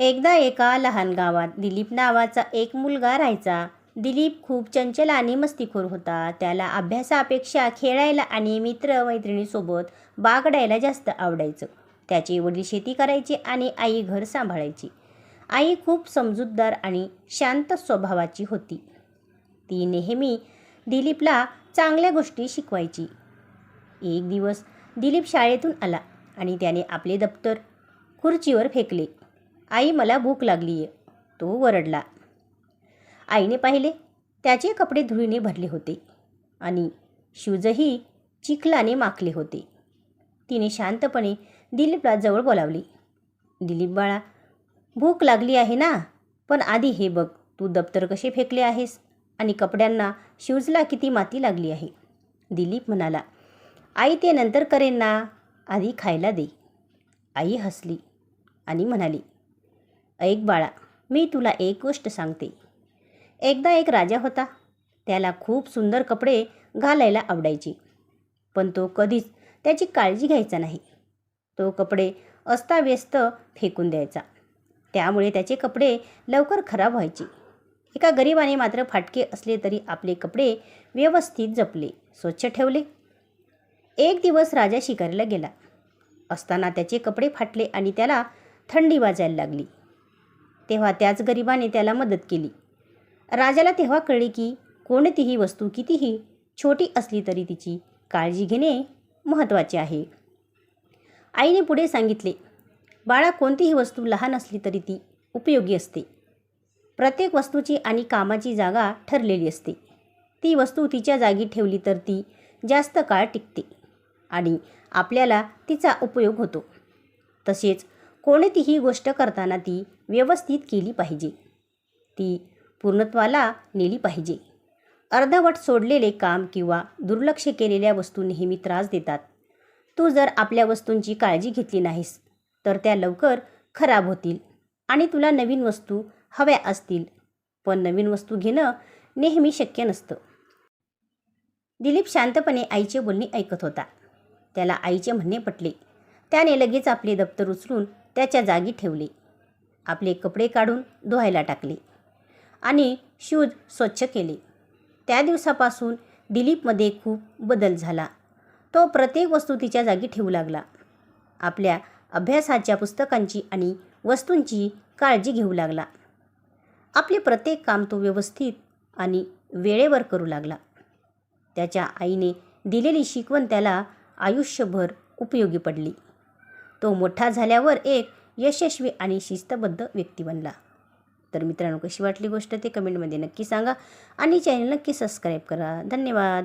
एकदा एका लहान गावात दिलीप नावाचा एक मुलगा राहायचा. दिलीप खूप चंचल आणि मस्तीखोर होता. त्याला अभ्यासापेक्षा खेळायला आणि मित्रमैत्रिणीसोबत बागडायला जास्त आवडायचं. त्याचे वडील शेती करायचे आणि आई घर सांभाळायची. आई खूप समजूतदार आणि शांत स्वभावाची होती. ती नेहमी दिलीपला चांगल्या गोष्टी शिकवायची. एक दिवस दिलीप शाळेतून आला आणि त्याने आपले दप्तर खुर्चीवर फेकले. आई मला भूक लागली आहे तो वरडला. आईने पाहिले त्याचे कपडे धुळीने भरले होते आणि शूजही चिखलाने माखले होते. तिने शांतपणे दिलीपला जवळ बोलावली. दिलीप बाळा भूक लागली आहे ना? पण आधी हे बघ तू दप्तर कसे फेकले आहेस आणि कपड्यांना शूजला किती माती लागली आहे? दिलीप म्हणाला आई ते नंतर करेन ना. आधी खायला दे. आई हसली आणि म्हणाली ऐक बाळा मी तुला एक गोष्ट सांगते. एकदा एक राजा होता. त्याला खूप सुंदर कपडे घालायला आवडायचे. पण तो कधीच त्याची काळजी घ्यायचा नाही. तो कपडे अस्ताव्यस्त फेकून द्यायचा. त्यामुळे त्याचे कपडे लवकर खराब व्हायचे. एका गरिबाने मात्र फाटके असले तरी आपले कपडे व्यवस्थित जपले स्वच्छ ठेवले. एक दिवस राजा शिकारीला गेला. असताना त्याचे कपडे फाटले आणि त्याला थंडी वाजायला लागली. तेव्हा त्याच गरिबाने त्याला मदत केली. राजाला तेव्हा कळले की कोणतीही वस्तू कितीही छोटी असली तरी तिची काळजी घेणे महत्त्वाचे आहे. आईने पुढे सांगितले बाळा कोणतीही वस्तू लहान असली तरी ती उपयोगी असते. प्रत्येक वस्तूची आणि कामाची जागा ठरलेली असते. ती वस्तू तिच्या जागी ठेवली तर ती जास्त काळ टिकते आणि आपल्याला तिचा उपयोग होतो. तसेच कोणतीही गोष्ट करताना ती व्यवस्थित केली पाहिजे. ती पूर्णत्वाला नेली पाहिजे. अर्धवट सोडलेले काम किंवा दुर्लक्ष केलेल्या वस्तू नेहमी त्रास देतात. तू जर आपल्या वस्तूंची काळजी घेतली नाहीस तर त्या लवकर खराब होतील आणि तुला नवीन वस्तू हव्या असतील. पण नवीन वस्तू घेणं नेहमी शक्य नसतं. दिलीप शांतपणे आईचे बोलणे ऐकत होता. त्याला आईचे म्हणणे पटले. त्याने लगेच आपले दप्तर उचलून त्याच्या जागी ठेवले. आपले कपडे काढून धुवायला टाकले आणि शूज स्वच्छ केले. त्या दिवसापासून दिलीपमध्ये खूप बदल झाला. तो प्रत्येक वस्तू तिच्या जागी ठेवू लागला. आपल्या अभ्यासाच्या पुस्तकांची आणि वस्तूंची काळजी घेऊ लागला. आपले प्रत्येक काम तो व्यवस्थित आणि वेळेवर करू लागला. त्याच्या आईने दिलेली शिकवण त्याला आयुष्यभर उपयोगी पडली. तो मोठा झाल्यावर एक यशस्वी आणि शिस्तबद्ध व्यक्ती बनला. तर मित्रांनो कशी वाटली गोष्ट ते कमेंटमध्ये नक्की सांगा आणि चॅनल नक्की सबस्क्राईब करा. धन्यवाद.